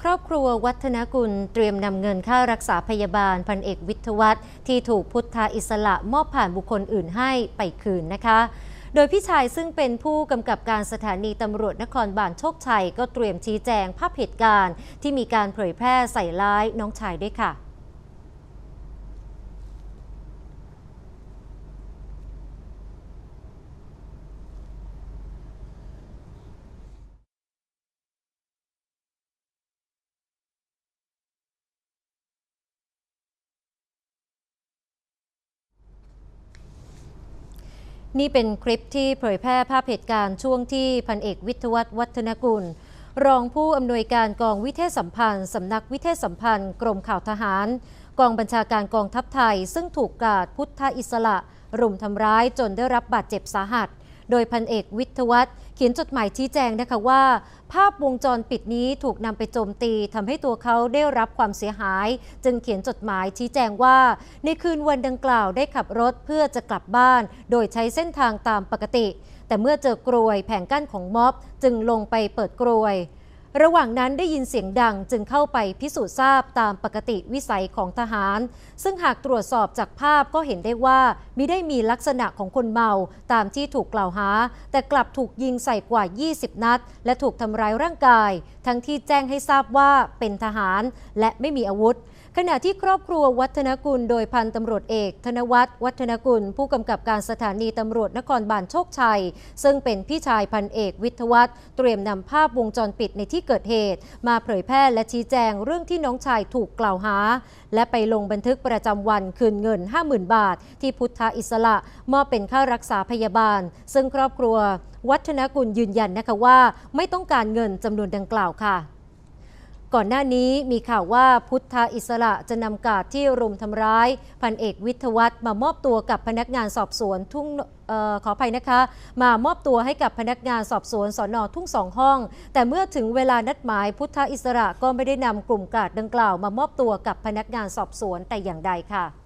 ครอบครัววัฒนกุลเตรียมนำเงินค่ารักษาพยาบาลพันเอกวิทวัฒน์ที่ถูกพุทธาอิสระมอบผ่านบุคคลอื่นให้ไปคืนนะคะ โดยพี่ชายซึ่งเป็นผู้กำกับการสถานีตำรวจนครบาลโชคชัย ก็เตรียมชี้แจงภาพเหตุการณ์ ที่มีการเผยแพร่ใส่ร้ายน้องชายด้วยค่ะ นี่เป็นคลิปที่เผยแพร่ภาพเหตุการณ์ช่วงที่พันเอกวิทวัฒน์วัฒนกุล รองผู้อำนวยการกองวิเทศสัมพันธ์สำนักวิเทศสัมพันธ์ กรมข่าวทหาร กองบัญชาการกองทัพไทย ซึ่งถูกกาดพุทธอิสระ รุมทำร้ายจนได้รับบาดเจ็บสาหัส โดยพันเอกวิทวัฒน์เขียนจดหมายชี้แจงนะคะว่า ภาพวงจรปิดนี้ถูกนำไปโจมตีทำให้ตัวเขาได้รับความเสียหาย จึงเขียนจดหมายชี้แจงว่า ในคืนวันดังกล่าวได้ขับรถเพื่อจะกลับบ้าน โดยใช้เส้นทางตามปกติ แต่เมื่อเจอกรวยแผงกั้นของม็อบ จึงลงไปเปิดกรวย ระหว่างนั้นได้ยินเสียงดังจึงเข้าไปพิสูจน์ทราบตามปกติวิสัยของทหาร ซึ่งหากตรวจสอบจากภาพก็เห็นได้ว่ามิได้มีลักษณะของคนเมาตามที่ถูกกล่าวหา แต่กลับถูกยิงใส่กว่า 20 นัด และถูกทำร้ายร่างกาย ทั้งที่แจ้งให้ทราบว่าเป็นทหารและไม่มีอาวุธขณะที่ครอบครัววัฒนกุลโดยพันตำรวจเอก ธนวัฒน์วัฒนกุล ผู้กำกับการสถานีตำรวจนครบาลโชคชัย ซึ่งเป็นพี่ชายพันเอกวิทวัฒน์เตรียมนำภาพวงจรปิดในที่เกิดเหตุ มาเผยแพร่และชี้แจงเรื่องที่น้องชายถูกกล่าวหา และไปลงบันทึกประจำวันคืนเงิน 50,000 บาท ที่พุทธอิสระมอบเป็นค่ารักษาพยาบาล ซึ่งครอบครัว วัฒนกุลยืนยันนะคะว่า ไม่ต้องการเงินจำนวนดังกล่าวค่ะ ก่อนหน้านี้มีข่าวว่าพุทธอิสระจะนำกาดที่รุมทำร้าย พันเอกวิทวัฒน์มามอบตัวกับพนักงานสอบสวนทุ่งออขออภัยนะคะ มามอบตัวให้กับพนักงานสอบสวนสอนอทุ่งสองห้อง แต่เมื่อถึงเวลานัดหมายพุทธอิสระก็ไม่ได้นำกลุ่มกาดดังกล่าว มามอบตัวกับพนักงานสอบสวนแต่อย่างใดค่ะ